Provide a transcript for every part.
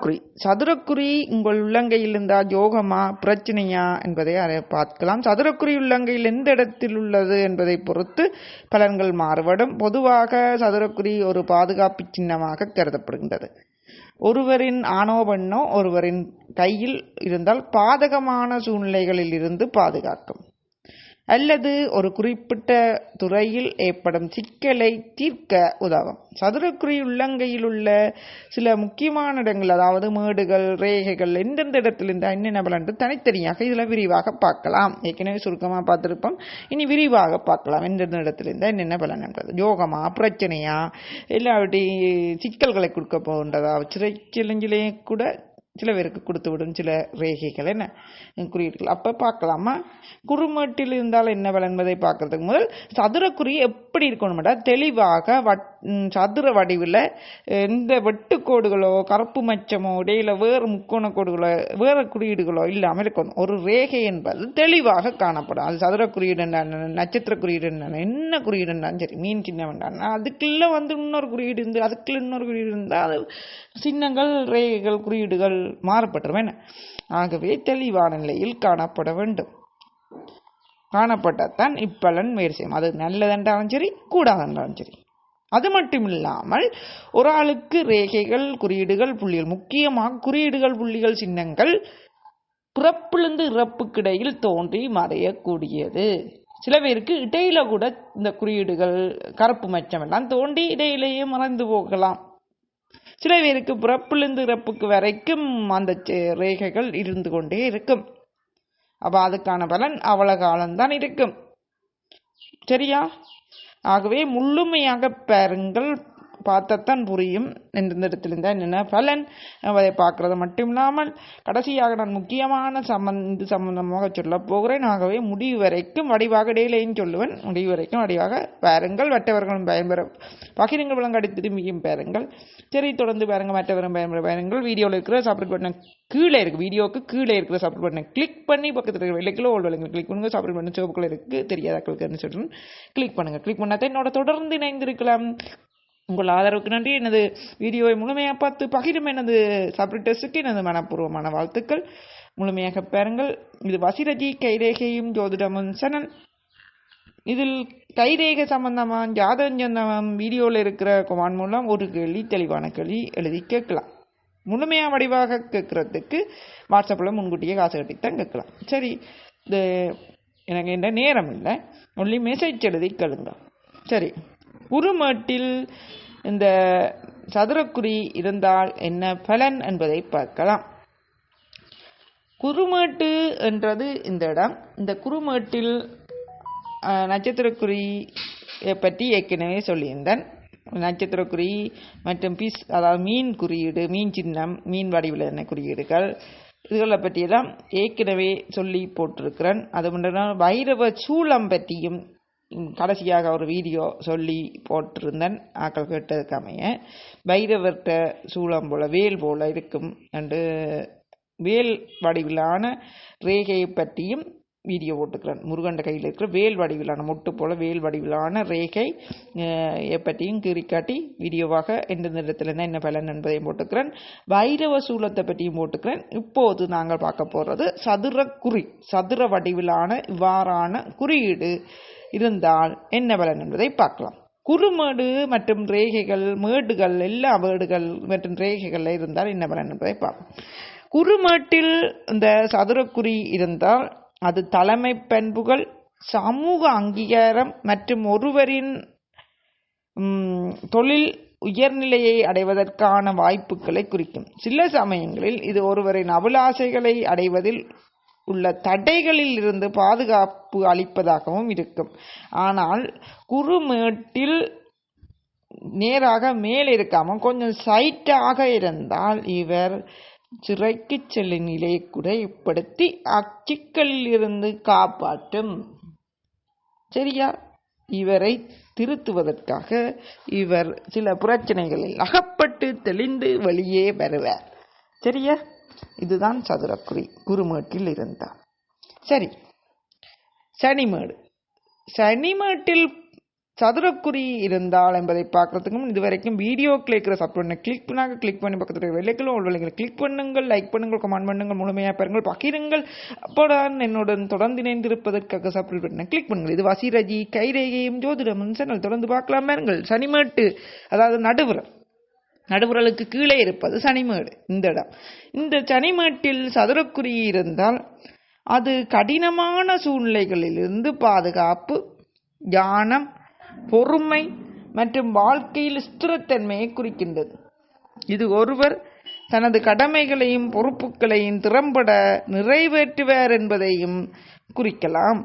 குறி சதுரக்குறி உங்கள் உள்ளங்கையில் இருந்தால் யோகமா பிரச்சனையா என்பதை பார்க்கலாம். சதுரக்குறி உள்ளங்கையில் எந்த இடத்தில் உள்ளது என்பதை பொறுத்து பலன்கள் மாறுபடும். பொதுவாக சதுரக்குறி ஒரு பாதுகாப்பு சின்னமாக கருதப்படுகின்றது. ஒருவரின் ஆணோ பெண்ணோ ஒருவரின் கையில் இருந்தால் பாதகமான சூழ்நிலைகளில் இருந்து பாதுகாக்கும். அல்லது ஒரு குறிப்பிட்ட துறையில் ஏற்படும் சிக்கலை தீர்க்க உதவும். சதுரக்குறி உள்ளங்கையில் உள்ள சில முக்கியமான இடங்கள் அதாவது மேடுகள் ரேகைகள் எந்தெந்த இடத்துல இருந்தால் என்னென்ன பலன் தனித்தனியாக இதில் விரிவாக பார்க்கலாம். ஏற்கனவே சுருக்கமாக பார்த்துருப்போம். இனி விரிவாக பார்க்கலாம். எந்தெந்த இடத்துல இருந்தால் என்னென்ன பலன் என்பது யோகமா பிரச்சனையா இல்லாட்டி சிக்கல்களை கொடுக்க போகின்றதா? சிறை சிலஞ்சிலே கூட சில பேருக்கு கொடுத்து விடும் சில ரேகைகள் என்ன? குறியீடுகள். அப்போ பார்க்கலாமா? குறுமட்டில் இருந்தால் என்ன விளங்குவதை என்பதை பார்க்கறதுக்கு முதல் சதுரக்குறி எப்படி இருக்கணும்டா? தெளிவாக வட் சதுர வடிவில் எந்த வெட்டுக்கோடுகளோ கருப்பு மச்சமோ இடையில வேறு முக்கோண கோடுகளோ வேறு குறியீடுகளோ இல்லாமல் இருக்கணும். ஒரு ரேகை என்பது தெளிவாக காணப்படும். அது சதுர குறியீடு என்ன, நட்சத்திர குறியீடு என்ன, என்ன குறியீடு சரி மீன் சின்ன வேண்டாம் அதுக்குள்ளே வந்து இன்னொரு குறியீடு இருந்து அதுக்குள்ள இன்னொரு குறியீடு இருந்தால் அது சின்னங்கள் ரேகைகள் குறியீடுகள் மாறுபட்டவன் ஆகவே தெளிவான நிலையில் காணப்பட வேண்டும். காணப்பட்டால் இப்பலன் வேறு செய்யும். அது நல்லதென்றாலும் சரி கூடாதென்றாலும் சரி. அது மட்டும் இல்லாமல் ஒரு ஆளுக்கு ரேகைகள் குறியீடுகள் புள்ளிகள் முக்கியமாக குறியீடுகள் புள்ளிகள் சின்னங்கள் பிறப்பிலிருந்து இறப்புக்கிடையில் தோன்றி மறையக்கூடியது. சில பேருக்கு இடையில கூட இந்த குறியீடுகள் கருப்பு மச்சம் எல்லாம் தோண்டி இடையிலேயே மறைந்து போகலாம். சில பேருக்கு பிறப்பிலிருந்து இறப்புக்கு வரைக்கும் அந்த ரேகைகள் இருந்து கொண்டே இருக்கும். அப்போ அதுக்கான பலன் அவ்வளவு காலம்தான் இருக்கும். சரியா? ஆகவே முழுமையாக பாருங்கள். பார்த்தத்தான் புரியும் எந்தெந்த இடத்துல இருந்தால் என்னென்ன பலன் அதை பார்க்கறது மட்டும் இல்லாமல் கடைசியாக நான் முக்கியமான சம்பந்த இது சம்பந்தமாக சொல்லப் போகிறேன். ஆகவே முடிவு வரைக்கும் வடிவாக இடையிலேயும் சொல்லுவேன். முடிவு வரைக்கும் வடிவாக பாருங்கள் மற்றவர்களும் பயன்பெற பகிரங்கள் விளங்காடி திரும்பியும் பாருங்கள். சரி தொடர்ந்து பாருங்க மற்றவரும் பயன்பெற பாருங்கள். வீடியோவில் இருக்கிற சப்ரேட் பட்டனை கீழே இருக்குது வீடியோவுக்கு கீழே இருக்கிற சப்ரேட் பட்டனை கிளிக் பண்ணி பக்கத்தில் இருக்கிற வெள்ளைக்கிலோ ஓல்டு வெள்ளைங்களை கிளிக் பண்ணுங்க. சப்ரேட் பண்ணி சிவப்புக்குள்ள இருக்குது தெரியாதாக்களுக்கு சொல்கிறேன் கிளிக் பண்ணுங்கள் கிளிக் பண்ணாதான் என்னோட தொடர்ந்து இணைந்திருக்கலாம். உங்கள் ஆதரவுக்கு நன்றி. எனது வீடியோவை முழுமையாக பார்த்து பகிரும் எனது சப்ரிட்டர்ஸுக்கு எனது மனப்பூர்வமான வாழ்த்துக்கள். முழுமையாக பாருங்கள். இது வசிரஜி கைரேகையும் ஜோதிடமும் சேனல். இதில் கைரேகை சம்பந்தமாக ஜாதகம் சம்பந்தம் வீடியோவில் இருக்கிற கொமான் மூலம் ஒரு கேள்வி தெளிவான கேள்வி எழுதி கேட்கலாம். முழுமையாக வடிவாக கேட்குறதுக்கு வாட்ஸ்அப்பில் முன்கூட்டியே காசு கட்டித்தான் கேட்கலாம். சரி இது எனக்கு இந்த நேரம் இல்லை. ஒன்லி மெசேஜ் எழுதி கேளுங்க. சரி. உருமாட்டில் இந்த சதுரக்குறி இருந்தால் என்ன பலன் என்பதை பார்க்கலாம். குறுமேட்டு என்றது இந்த இடம். இந்த குறுமேட்டில் அஹ், நட்சத்திரக்குறியை பற்றி ஏற்கனவே சொல்லியிருந்தேன். நட்சத்திரக்குறி மற்றும் பீஸ் அதாவது மீன் குறியீடு மீன் சின்னம் மீன் வடிவில் என்ன குறியீடுகள் இதுகளை பற்றியெல்லாம் ஏற்கனவே சொல்லி போட்டிருக்கிறேன். அது மட்டும் வைரவ சூளம் பற்றியும் கடைசியாக ஒரு வீடியோ சொல்லி போட்டிருந்தேன். ஆக்கள் கேட்டதுக்கு அமைய. சூளம் போல வேல் போல இருக்கும். என்று வேல் வடிவிலான ரேகையை பற்றியும் வீடியோ போட்டுக்கிறேன் முருகண்ட கையில் இருக்கிற வேல் வடிவிலான மொட்டு போல் வேல் வடிவிலான ரேகை எப்பற்றியும் எ பற்றியும் கீறிக்காட்டி வீடியோவாக எந்த நிறத்தில் என்ன பலன் என்பதையும் போட்டுக்கிறேன். வைரவ சூலத்தை பற்றியும் போட்டுக்கிறேன். இப்போது நாங்கள் பார்க்க போகிறது சதுர குறி சதுர வடிவிலான இவ்வாறான குறியீடு இருந்தால் என்ன பலன் என்பதை பார்க்கலாம். குறுமேடு மற்றும் ரேகைகள் மேடுகள் எல்லா வேடுகள் மற்றும் ரேகைகள் இருந்தால் என்ன பலன் என்பதை பார்ப்போம். குறுமேட்டில் இந்த சதுரக்குறி இருந்தால் அது தலைமை பண்புகள் சமூக அங்கீகாரம் மற்றும் ஒருவரின் தொழில் உயர்நிலையை அடைவதற்கான வாய்ப்புகளை குறிக்கும். சில சமயங்களில் இது ஒருவரின் அபிலாசைகளை அடைவதில் உள்ள தடைகளில் இருந்து பாதுகாப்பு அளிப்பதாகவும் இருக்கும். ஆனால் குறுமேட்டில் நேராக மேலே இருக்காமல் கொஞ்சம் சைட்டாக இருந்தால் இவர் சிறைக்கு செல்லும் நிலையை கூட ஏற்படுத்தி அச்சிக்கலில் இருந்து காப்பாற்றும். சரியா? இவரை திருத்துவதற்காக இவர் சில பிரச்சனைகளில் அகப்பட்டு தெளிந்து வெளியே வருவார். சரியா? இதுதான் சதுரக்குறி குருமேட்டில் இருந்தார். சரி. சனிமேடு. சனிமேட்டில் சதுரக்குறி இருந்தால் என்பதை பார்க்கறதுக்கும் இதுவரைக்கும் வீடியோ கிளிக்கிற சப் பண்ண கிளிக் பண்ணாங்க கிளிக் பண்ணி பக்கத்தில் வெள்ளைகளும் ஒரு வெள்ளைகளை கிளிக் பண்ணுங்கள் லைக் பண்ணுங்கள் கமெண்ட் பண்ணுங்கள் முழுமையாக பாருங்கள் பகிருங்கள். அப்போதான் என்னுடன் தொடர்ந்து இணைந்திருப்பதற்காக சப்ஸ்கிரைப் பண்ண கிளிக் பண்ணுங்கள். இது வசிரஜி கைரேகையும் ஜோதிடமும் சேனல் தொடர்ந்து பார்க்கலாம் பாருங்கள். சனிமேட்டு அதாவது நடுவுரம் நடுவுரலுக்கு கீழே இருப்பது சனிமேடு இந்த இடம். இந்த சனிமேட்டில் சதுரக்குறி இருந்தால் அது கடினமான சூழ்நிலைகளிலிருந்து பாதுகாப்பு ஞானம் பொறுமை மற்றும் வாழ்க்கையில் ஸ்திரத்தன்மையை குறிக்கின்றது. இது ஒருவர் தனது கடமைகளையும் பொறுப்புகளையும் திறம்பட நிறைவேற்றுவார் என்பதையும் குறிக்கலாம்.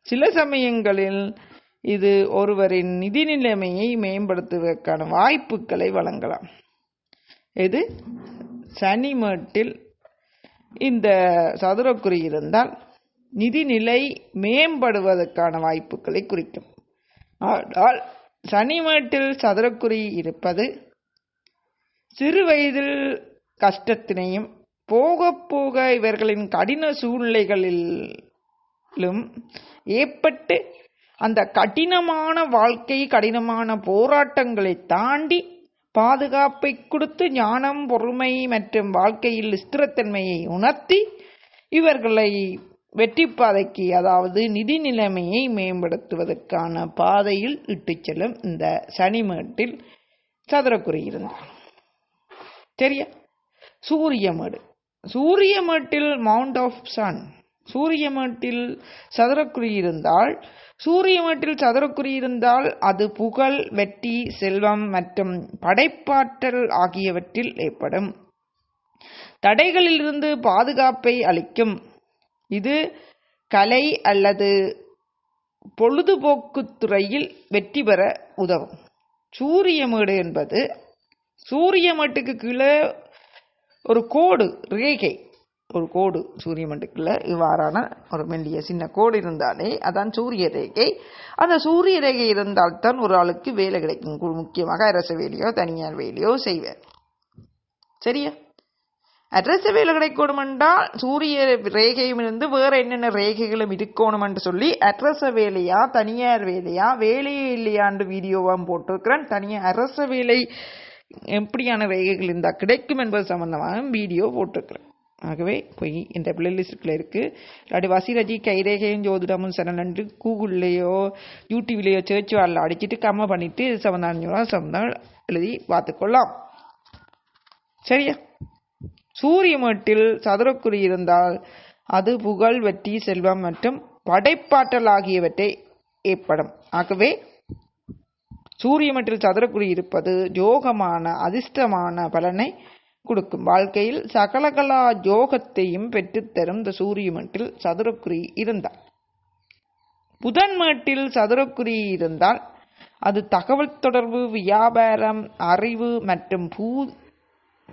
சில சமயங்களில் இது ஒருவரின் நிதி நிலைமையை மேம்படுத்துவதற்கான வாய்ப்புகளை வழங்கலாம். இது சனிமேட்டில் இந்த சதுரக்குறி இருந்தால் நிதிநிலை மேம்படுவதற்கான வாய்ப்புகளை குறிக்கும். ஆனால் சனிமேட்டில் சதுரக்குறி இருப்பது சிறு வயதில் கஷ்டத்தினையும் போக போக இவர்களின் கடின சூழ்நிலைகளிலும் ஏற்பட்டு அந்த கடினமான வாழ்க்கை கடினமான போராட்டங்களை தாண்டி பாதுகாப்பை கொடுத்து ஞானம் பொறுமை மற்றும் வாழ்க்கையில் ஸ்திரத்தன்மையை உணர்த்தி இவர்களை வெற்றி பாதைக்கு அதாவது நிதி நிலைமையை மேம்படுத்துவதற்கான பாதையில் இட்டுச் செல்லும் இந்த சனிமேட்டில் சதுரக்குறி இருந்தார் சரியா? சூரியமேடு. சூரியமேட்டில் மவுண்ட் ஆஃப் சன் சூரியமேட்டில் சதுரக்குறி இருந்தால் சூரியமேட்டில் சதுரக்குறி இருந்தால் அது புகழ் வெற்றி செல்வம் மற்றும் படைப்பாற்றல் ஆகியவற்றில் ஏற்படும். தடைகளிலிருந்து பாதுகாப்பை அளிக்கும். இது கலை அல்லது பொழுதுபோக்கு துறையில் வெற்றி பெற உதவும். சூரியமேடு என்பது சூரியமேட்டுக்கு கீழே ஒரு கோடு ரேகை. ஒரு கோடு சூரியமண்டுக்குள்ள இவ்வாறான ஒரு மெல்லிய சின்ன கோடு இருந்தாலே அதான் சூரிய ரேகை. அந்த சூரிய ரேகை இருந்தால்தான் ஒரு ஆளுக்கு வேலை கிடைக்கும். முக்கியமாக அரசு வேலையோ தனியார் வேலையோ செய்வார். சரியா? அட்ரஸ் வேலை கிடைக்கணும் என்றால் சூரிய ரேகையும் இருந்து வேறு என்னென்ன ரேகைகளும் இருக்கணும் என்று சொல்லி அட்ரஸ் வேலையா தனியார் வேலையா வேலையே இல்லையாண்டு வீடியோவாக போட்டிருக்கிறேன். தனியார் அரச வேலை எப்படியான ரேகைகள் இருந்தால் கிடைக்கும் என்பது சம்மந்தமாக வீடியோ போட்டிருக்கிறேன். ஆகவே போய் இந்த பிளேலிஸ்டில் இருக்குது இல்லாட்டி வசிரஜி கைரேகையும் ஜோதிடமும் சரணன்று கூகுள்லேயோ யூடியூப்லேயோ சேர்ச் வாரில் அடிச்சிட்டு கம்ம பண்ணிவிட்டு இது சம்பந்தம் எழுதி பார்த்துக்கொள்ளலாம். சரியா? சூரியமேட்டில் சதுரக்குறி இருந்தால் அது புகழ் வெற்றி செல்வம் மற்றும் படைப்பாற்றல் ஆகியவற்றை ஏற்படும். ஆகவே சூரியமேட்டில் சதுரக்குறி இருப்பது யோகமான அதிர்ஷ்டமான பலனை கொடுக்கும். வாழ்க்கையில் சகலகலா யோகத்தையும் பெற்றுத்தரும் இந்த சூரியமேட்டில் சதுரக்குறி இருந்தால். புதன் மேட்டில் சதுரக்குறி இருந்தால் அது தகவல் தொடர்பு வியாபாரம் அறிவு மற்றும் பூ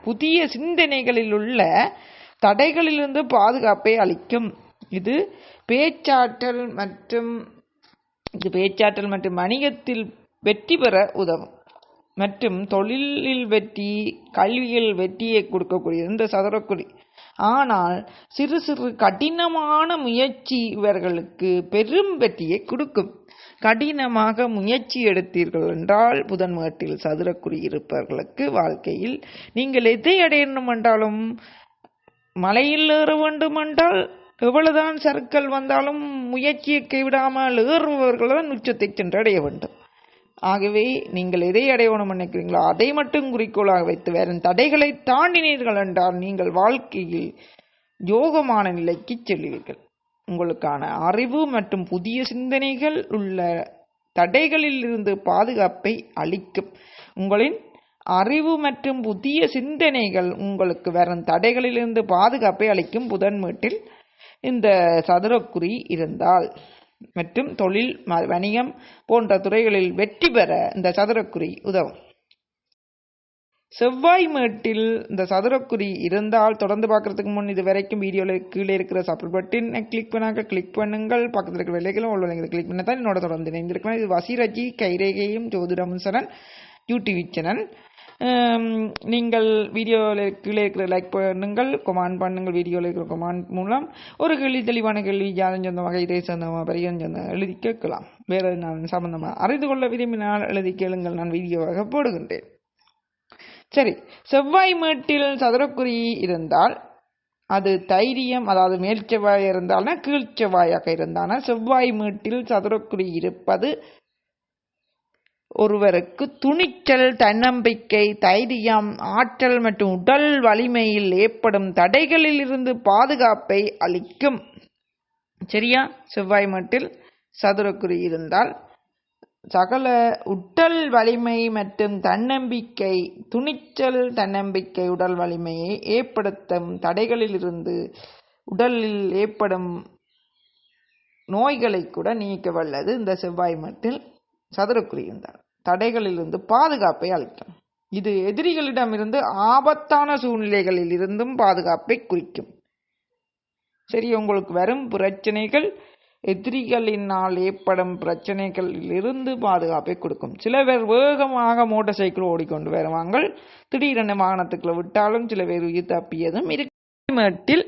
புதிய சிந்தனைகளில் உள்ள தடைகளிலிருந்து பாதுகாப்பை அளிக்கும். இது பேச்சாற்றல் மற்றும் இது பேச்சாற்றல் மற்றும் வணிகத்தில் வெற்றி பெற உதவும். மற்றும் தொழிலில் வெற்றி கல்வியில் வெற்றியை கொடுக்கக்கூடிய இந்த சதுரக்குடி ஆனால் சிறு சிறு கடினமான முயற்சி இவர்களுக்கு பெரும் வெற்றியை கொடுக்கும். கடினமாக முயற்சி எடுத்தீர்கள் என்றால் புதன் மேட்டில் சதுரக்குறி இருப்பவர்களுக்கு வாழ்க்கையில் நீங்கள் எதை அடையணும் என்றாலும் மலையில் ஏற வேண்டும் என்றால் எவ்வளவுதான் சறுக்கல் வந்தாலும் முயற்சியை கைவிடாமல் ஏறுபவர்கள் தான் உச்சத்தை சென்று அடைய வேண்டும். ஆகவே நீங்கள் எதை அடையணும் நினைக்கிறீங்களோ அதை மட்டும் குறிக்கோளாக வைத்து வேறு தடைகளை தாண்டினீர்கள் என்றால் நீங்கள் வாழ்க்கையில் யோகமான நிலைக்கு செல்வீர்கள். உங்களுக்கான அறிவு மற்றும் புதிய சிந்தனைகள் உள்ள தடைகளில் இருந்து பாதுகாப்பை அளிக்கும். உங்களின் அறிவு மற்றும் புதிய சிந்தனைகள் உங்களுக்கு வரும் தடைகளிலிருந்து பாதுகாப்பை அளிக்கும் புதன் வீட்டில் இந்த சதுரக்குறி இருந்தால் மற்றும் தொழில் ம- வணிகம் போன்ற துறைகளில் வெற்றி பெற இந்த சதுரக்குறி உதவும். செவ்வாய் மேட்டில் இந்த சதுரக்குறி இருந்தால் தொடர்ந்து பார்க்கறதுக்கு முன் இது வரைக்கும் வீடியோவில் கீழே இருக்கிற சப்ஸ்கிரைப் பட்டினை கிளிக் பண்ணாங்க. கிளிக் பண்ணுங்கள். பக்கத்தில் இருக்கிற விலைகளும் உள்ள கிளிக் பண்ண தான் என்னோட தொடர்ந்து இணைந்திருக்கலாம் இது வசிரஜி கைரேகையும் ஜோதிடமும் சரண் யூடியூப் சேனல். நீங்கள் வீடியோவில் கீழே இருக்கிற லைக் பண்ணுங்கள். கொமான் பண்ணுங்கள். வீடியோவில் இருக்கிற கொமான் மூலம் ஒரு கேள்வி தெளிவான கேள்வி ஜாதம் சொந்தமாக இதை சொந்தமாக பரிகம் சொந்தமாக எழுதி கேட்கலாம். வேறு நான் சம்பந்தமாக அறிந்து கொள்ள விரும்பினால் எழுதி கேளுங்கள். நான் வீடியோவாக போடுகின்றேன். சரி செவ்வாய் மேட்டில் சதுரக்குறி இருந்தால் அது தைரியம் அதாவது மேல் செவ்வாய் இருந்தால்னா கீழ் செவ்வாயாக இருந்தானா செவ்வாய் மேட்டில் சதுரக்குறி இருப்பது ஒருவருக்கு துணிச்சல் தன்னம்பிக்கை தைரியம் ஆற்றல் மற்றும் உடல் வலிமையில் ஏற்படும் தடைகளில் இருந்து பாதுகாப்பை அளிக்கும். சரியா? செவ்வாய் மட்டில் சதுரக்குறி இருந்தால் சகல உடல் வலிமை மற்றும் தன்னம்பிக்கை துணிச்சல் தன்னம்பிக்கை உடல் வலிமையை ஏற்படுத்தும் தடைகளிலிருந்து உடலில் ஏற்படும் நோய்களை கூட நீக்க வல்லது இந்த செவ்வாய் மட்டில் சதுரக்குறி தடைகளிலிருந்து பாதுகாப்பை அளிக்கும். இது எதிரிகளிடமிருந்து ஆபத்தான சூழ்நிலைகளில் இருந்தும் பாதுகாப்பை குறிக்கும். சரி உங்களுக்கு வரும் பிரச்சனைகள் எதிரிகளினால் ஏற்படும் பிரச்சனைகளிலிருந்து பாதுகாப்பை கொடுக்கும். சில பேர் வேகமாக மோட்டார் சைக்கிள் ஓடிக்கொண்டு வருவாங்க திடீரென வாகனத்துக்குள்ள விட்டாலும் சில பேர் உயிர் தப்பியதும் இருக்கு. மேட்டில்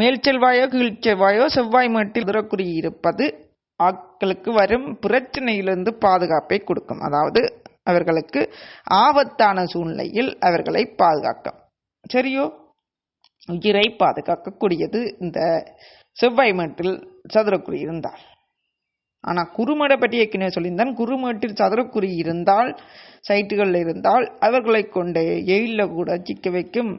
மேல் செல்வாயோ கீழ் செவ்வாயோ செவ்வாய் மேட்டில் திறக்குறி இருப்பது ஆட்களுக்கு வரும் பிரச்சனையிலிருந்து பாதுகாப்பை கொடுக்கும். அதாவது அவர்களுக்கு ஆபத்தான சூழ்நிலையில் அவர்களை பாதுகாக்கும். சரியோ? உயிரை பாதுகாக்கக்கூடியது இந்த செவ்வாய் மேட்டில் சதுரக்குறி இருந்தால். ஆனால் குறுமடை பற்றி ஏற்கனவே சொல்லியிருந்தான். குறுமேட்டில் சதுரக்குறி இருந்தால் சைட்டுகளில் இருந்தால் அவர்களை கொண்டு எயிலில் கூட சிக்க வைக்கும்.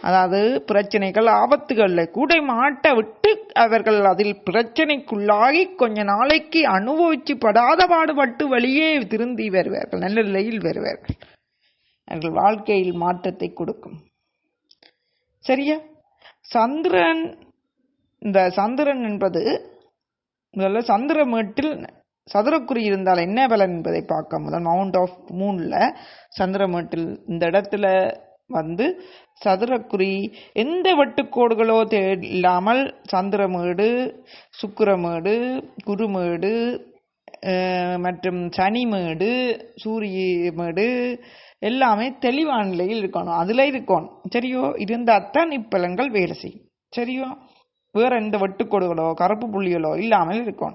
அதாவது பிரச்சனைகள் ஆபத்துகளில் கூட மாட்ட விட்டு அவர்கள் அதில் பிரச்சனைக்குள்ளாகி கொஞ்ச நாளைக்கு அனுபவிச்சு படாத பாடுபட்டு வழியே திருந்தி வருவார்கள். நல்ல நிலையில் வருவார்கள். அவர்கள் வாழ்க்கையில் மாற்றத்தை கொடுக்கும். சரியா? சந்திரன் இந்த சந்திரன் என்பது முதல்ல சந்திரமேட்டில் சதுரக்குறி இருந்தால் என்ன பலன் என்பதை பார்க்க முதல் மவுண்ட் ஆஃப் மூனில் சந்திரமேட்டில் இந்த இடத்துல வந்து சதுரக்குறி எந்த வெட்டுக்கோடுகளோ தே இல்லாமல் சந்திரமேடு சுக்கிரமேடு குருமேடு மற்றும் சனிமேடு சூரிய மேடு எல்லாமே தெளிவான நிலையில் இருக்கணும். அதில் இருக்கணும். சரியோ? இருந்தால் தான் இப்பலங்கள் வேலை செய்யும். சரியோ? வேற எந்த வெட்டுக்கோடுகளோ கருப்பு புள்ளிகளோ இல்லாமல் இருக்கும்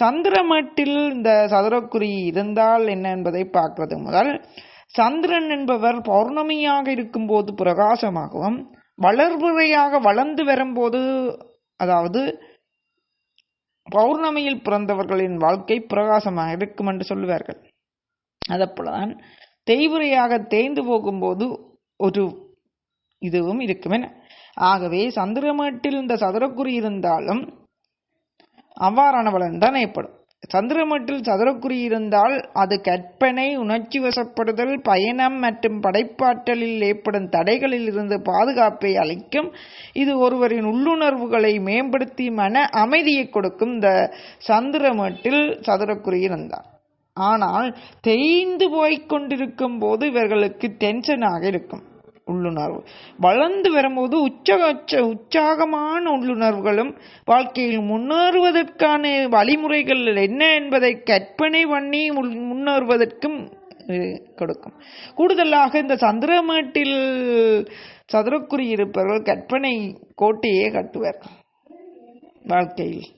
சந்திரமட்டில் இந்த சதுரக்குறி இருந்தால் என்ன என்பதை பார்க்கிறது முதல். சந்திரன் என்பவர் பௌர்ணமியாக இருக்கும்போது பிரகாசமாகவும் வளர்புறையாக வளர்ந்து வரும்போது அதாவது பௌர்ணமியில் பிறந்தவர்களின் வாழ்க்கை பிரகாசமாக இருக்கும் என்று சொல்லுவார்கள். அதப்போலதான் தேய்வுரையாக தேய்ந்து போகும்போது ஒரு இதுவும் இருக்குமென ஆகவே சந்திரமேட்டில் இந்த சதுரக்குறி இருந்தாலும் அவ்வாறான பலன் தான் ஏற்படும். சந்திரமட்டில் சதுரக்குறி இருந்தால் அது கற்பனை உணர்ச்சி வசப்படுதல் பயணம் மற்றும் படைப்பாற்றலில் ஏற்படும் தடைகளில் இருந்து பாதுகாப்பை அளிக்கும். இது ஒருவரின் உள்ளுணர்வுகளை மேம்படுத்தி மன அமைதியை கொடுக்கும். இந்த சந்திரமட்டில் சதுரக்குறி இருந்தால் ஆனால் தேய்ந்து போய்க் கொண்டிருக்கும் போது இவர்களுக்கு டென்ஷனாக இருக்கும். உள்ளுணர்வு. வளர்ந்து வரும்போது உச்ச உச்ச உற்சாகமான உள்ளுணர்வுகளும் வாழ்க்கையில் முன்னேறுவதற்கான வழிமுறைகள் என்ன என்பதை கற்பனை பண்ணி முன்- முன்னேறுவதற்கும் கொடுக்கும். கூடுதலாக இந்த சந்திரமேட்டில் சதுரக்குறி இருப்பவர்கள் கற்பனை கோட்டையே கட்டுவர். வாழ்க்கையில்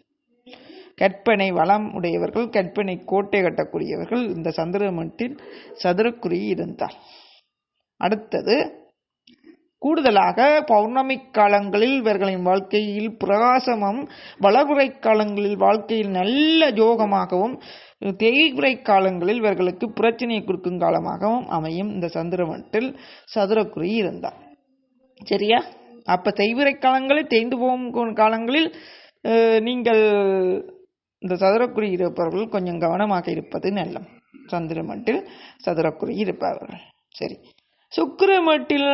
கற்பனை வளம் உடையவர்கள் கற்பனை கோட்டை கட்டக்கூடியவர்கள் இந்த சந்திரமேட்டில் சதுரக்குறி இருந்தார். அடுத்தது கூடுதலாக பௌர்ணமி காலங்களில் இவர்களின் வாழ்க்கையில் பிரகாசமும் வளகுறை காலங்களில் வாழ்க்கையில் நல்ல யோகமாகவும் தேய்குறை காலங்களில் இவர்களுக்கு பிரச்சனையை கொடுக்கும் காலமாகவும் அமையும். இந்த சந்திரமட்டில் சதுரக்குறி இருந்தார். சரியா? அப்ப தேய்விரை காலங்களில் தேய்ந்து போகும் காலங்களில் நீங்கள் இந்த சதுரக்குறி இருப்பவர்கள் கொஞ்சம் கவனமாக இருப்பது நல்லம். சந்திரமட்டில் சதுரக்குறி இருப்பார்கள் சரி. சுக்கிரமட்டில்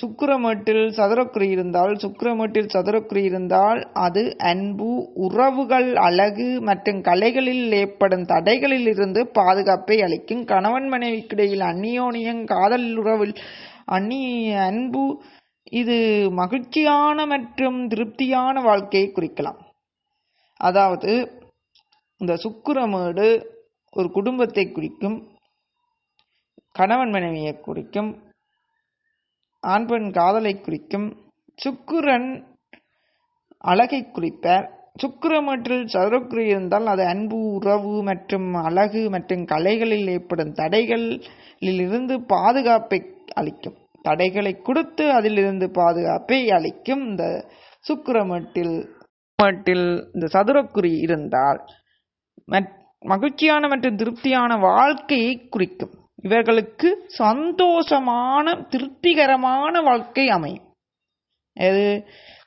சுக்கிரமேட்டில் சதுரக்குறி இருந்தால் சுக்கிரமேட்டில் சதுரக்குறி இருந்தால் அது அன்பு உறவுகள் அழகு மற்றும் கலைகளில் ஏற்படும் தடைகளில் இருந்து பாதுகாப்பை அளிக்கும். கணவன் மனைவிக்கிடையில் அந்நியோனியம் காதல் உறவில் அந்நி அன்பு இது மகிழ்ச்சியான மற்றும் திருப்தியான வாழ்க்கையை குறிக்கலாம். அதாவது இந்த சுக்கிரமேடு ஒரு குடும்பத்தை குறிக்கும் கணவன் மனைவியை குறிக்கும் ஆண் பெண் காதலை குறிக்கும் சுக்குரன் அழகை குறிப்பார். சுக்கிரமற்றில் சதுரக்குறி இருந்தால் அது அன்பு உறவு மற்றும் அழகு மற்றும் கலைகளில் ஏற்படும் தடைகளில் இருந்து பாதுகாப்பை அளிக்கும். தடைகளை கொடுத்து அதிலிருந்து பாதுகாப்பை அளிக்கும் இந்த சுக்கிரமட்டில் மட்டில் இந்த சதுரக்குறி இருந்தால் மகிழ்ச்சியான மற்றும் திருப்தியான வாழ்க்கையை குறிக்கும். இவர்களுக்கு சந்தோஷமான திருப்திகரமான வாழ்க்கை அமையும். அது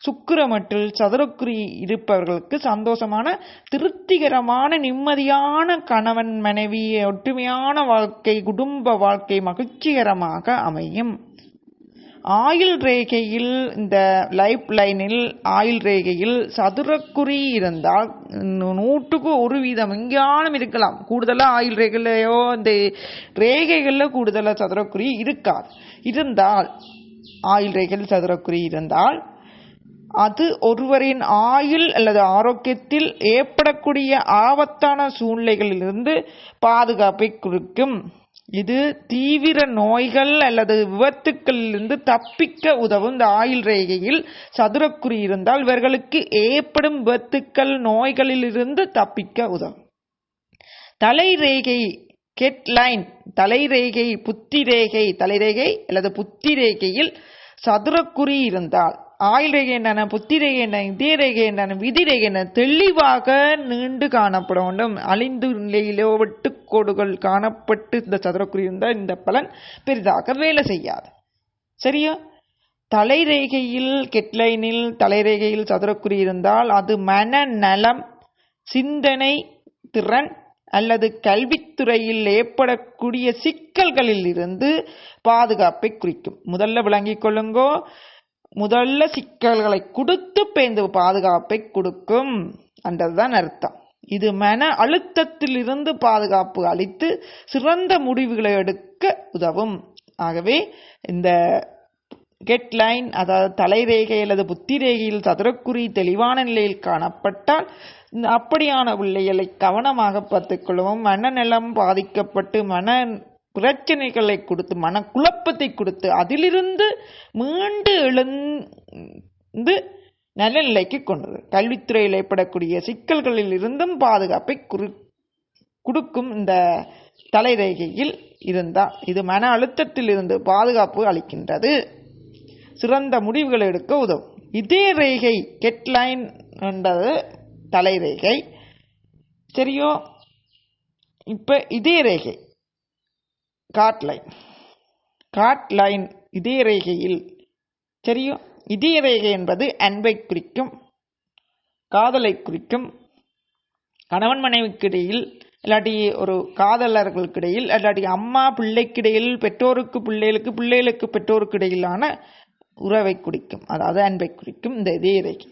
சுக்கிரமட்டில் சதுரக்குறி இருப்பவர்களுக்கு சந்தோஷமான திருப்திகரமான நிம்மதியான கணவன் மனைவி ஒற்றுமையான வாழ்க்கை குடும்ப வாழ்க்கை மகிழ்ச்சிகரமாக அமையும். ஆயுள் ரேகையில் இந்த லைஃப் லைனில் ஆயுள் ரேகையில் சதுரக்குறி இருந்தால் நூற்றுக்கு ஒரு வீதம் எங்கேயானும் இருக்கலாம். கூடுதலாக ஆயுள் ரேகையிலையோ இந்த ரேகைகளில் கூடுதலாக சதுரக்குறி இருக்காது. இருந்தால் ஆயுள் ரேகையில் சதுரக்குறி இருந்தால் அது ஒருவரின் ஆயுள் அல்லது ஆரோக்கியத்தில் ஏற்படக்கூடிய ஆபத்தான சூழ்நிலைகளிலிருந்து பாதுகாப்பை குறிக்கும். இது தீவிர நோய்கள் அல்லது விபத்துக்களிலிருந்து தப்பிக்க உதவும். இந்த ஆயுள் ரேகையில் சதுரக்குறி இருந்தால் இவர்களுக்கு ஏற்படும் விபத்துக்கள் நோய்களிலிருந்து தப்பிக்க உதவும். தலைரேகை கெட்லைன் தலை ரேகை புத்தி ரேகை தலைரேகை அல்லது புத்தி ரேகையில் சதுரக்குறி இருந்தால் ஆயுள் ரேகை என்னென்ன புத்தி ரேகை என்ன இதய ரேகை என்னென்ன விதி ரேகை என்ன தெளிவாக நீண்டு காணப்பட வேண்டும். அழிந்து நிலையிலோ வெட்டுக்கோடுகள் காணப்பட்டு இந்த சதுரக்குறி இருந்தால் இந்த பலன் பெரிதாக வேலை செய்யாது. சரியா? தலைரேகையில் கெட்லைனில் தலைரேகையில் சதுரக்குறி இருந்தால் அது மனநலம் சிந்தனை திறன் அல்லது கல்வித்துறையில் ஏற்படக்கூடிய சிக்கல்களில் இருந்து பாதுகாப்பை குறிக்கும். முதல்ல விளங்கிக் கொள்ளுங்கோ. முதல்ல சிக்கல்களை கொடுத்து பேந்து பாதுகாப்பை கொடுக்கும். என்றதுதான் அர்த்தம். இது மன அழுத்தத்திலிருந்து பாதுகாப்பு அளித்து சிறந்த முடிவுகளை எடுக்க உதவும். ஆகவே இந்த கெட் லைன் அதாவது தலைரேகை அல்லது புத்தி ரேகையில் சதுரக்குறி தெளிவான நிலையில் காணப்பட்டால் இந்த அப்படியான பிள்ளைகளை கவனமாக பார்த்துக்கொள்ளவும் மனநலம் பாதிக்கப்பட்டு மன பிரச்சனைகளை கொடுத்து மனக்குழப்பத்தை கொடுத்து அதிலிருந்து மீண்டு எழுந்து நல்ல நிலைக்கு கொண்டது. கல்வித்துறையில் ஏற்படக்கூடிய சிக்கல்களில் இருந்தும் பாதுகாப்பை குறு கொடுக்கும் இந்த தலைரேகையில் இருந்தால் இது மன அழுத்தத்தில் இருந்து பாதுகாப்பு அளிக்கின்றது. சிறந்த முடிவுகளை எடுக்க உதவும். இதே ரேகை கெட்லைன் என்றது தலைரேகை. சரியோ? இப்போ இதே ரேகை. காட்லைன் காட்லைன் இதய ரேகையில் தெரியும்? இதய ரேகை என்பது அன்பை குறிக்கும் காதலை குறிக்கும். கணவன் மனைவிக்கிடையில் இல்லாட்டி ஒரு காதலர்களுக்கிடையில் இல்லாட்டி அம்மா பிள்ளைக்கிடையில் பெற்றோருக்கு பிள்ளைகளுக்கு பிள்ளைகளுக்கு பெற்றோருக்கு இடையிலான உறவை குறிக்கும். அதாவது அன்பை குறிக்கும் இந்த இதய ரேகை.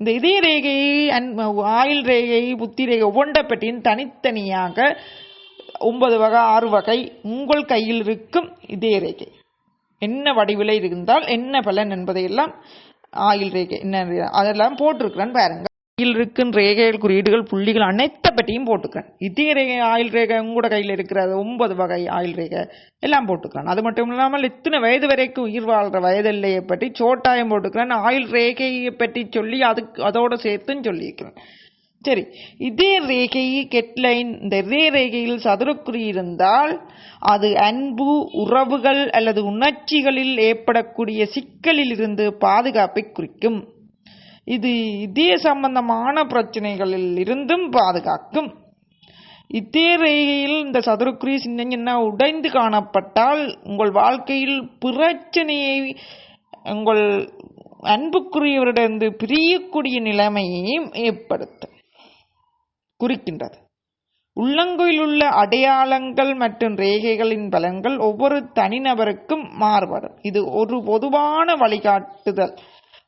இந்த இதய ரேகை அன் ஆயுள் ரேகை புத்தி ரேகை ஒவ்வொன்றை பற்றியும் தனித்தனியாக ஒன்பது வகை ஆறு வகை உங்கள் கையில் இருக்கும் இதய ரேகை. என்ன வடிவில் இருந்தால் என்ன பலன் என்பதையெல்லாம் ஆயில் ரேகை என்ன அதெல்லாம் போட்டிருக்கிறேன் பாருங்க. கையில் இருக்கும் ரேகைகள் குறியீடுகள் புள்ளிகள் அனைத்த பற்றியும் போட்டுக்கிறேன். இதய ரேகை ஆயில் ரேகை உங்களோட கையில் இருக்கிற ஒன்பது வகை ஆயில் ரேகை எல்லாம் போட்டுக்கிறேன். அது மட்டும் இல்லாமல் இத்தனை வயது வரைக்கும் உயிர் வாழ்கிற வயதில்லையை பற்றி சோட்டாயம் போட்டுக்கிறேன். ஆயில் ரேகையை பற்றி சொல்லி அதுக்கு அதோடு சேர்த்தும் சொல்லியிருக்கிறேன். சரி. இதே ரேகை கெட்லைன் இந்த இதே ரேகையில் சதுரக்குறி இருந்தால் அது அன்பு உறவுகள் அல்லது உணர்ச்சிகளில் ஏற்படக்கூடிய சிக்கலில் இருந்து பாதுகாப்பை குறிக்கும். இது இதய சம்பந்தமான பிரச்சனைகளில் இருந்தும் பாதுகாக்கும். இதே ரேகையில் இந்த சதுரக்குறி சின்ன சின்ன உடைந்து காணப்பட்டால் உங்கள் வாழ்க்கையில் பிரச்சனையை உங்கள் அன்புக்குரியவரிடந்து பிரியக்கூடிய நிலைமையையும் ஏற்படுத்தும். குறிக்கின்றது. உள்ளங்குயில் உள்ள அடையாளங்கள் மற்றும் ரேகைகளின் பலன்கள் ஒவ்வொரு தனிநபருக்கும் மாறுபடும். இது ஒரு பொதுவான வழிகாட்டுதல்.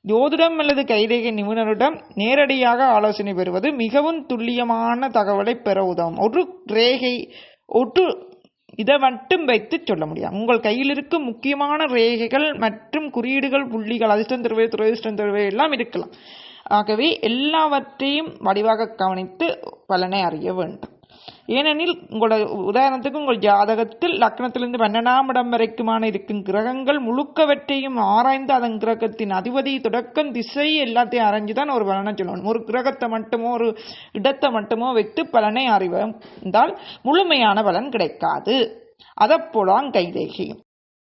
ஜோதிடம் அல்லது கைரேகை நிபுணரிடம் நேரடியாக ஆலோசனை பெறுவது மிகவும் துல்லியமான தகவலை பெற உதவும். ஒரு ரேகை ஒரு இதை மட்டும் வைத்து சொல்ல முடியும் உங்கள் கையில் இருக்கும் முக்கியமான ரேகைகள் மற்றும் குறியீடுகள் புள்ளிகள் அதிர்ஷ்டம் தருவை துரதிர்ஷ்டம் தருவை எல்லாம் இருக்கலாம். ஆகவே எல்லாவற்றையும் வடிவாக கவனித்து பலனை அறிய வேண்டும். ஏனெனில் உங்களோட உதாரணத்துக்கு உங்கள் ஜாதகத்தில் லக்னத்திலிருந்து பன்னெண்டாம் இடம் வரைக்குமான இருக்கும் கிரகங்கள் முழுக்கவற்றையும் ஆராய்ந்து அதன் கிரகத்தின் அதிபதி தொடக்கம் திசை எல்லாத்தையும் அறிஞ்சு தான் ஒரு பலனை சொல்லணும். ஒரு கிரகத்தை மட்டுமோ ஒரு இடத்தை மட்டுமோ வைத்து பலனை அறிவந்தால் முழுமையான பலன் கிடைக்காது. அதப்போலாம் கைதேகி.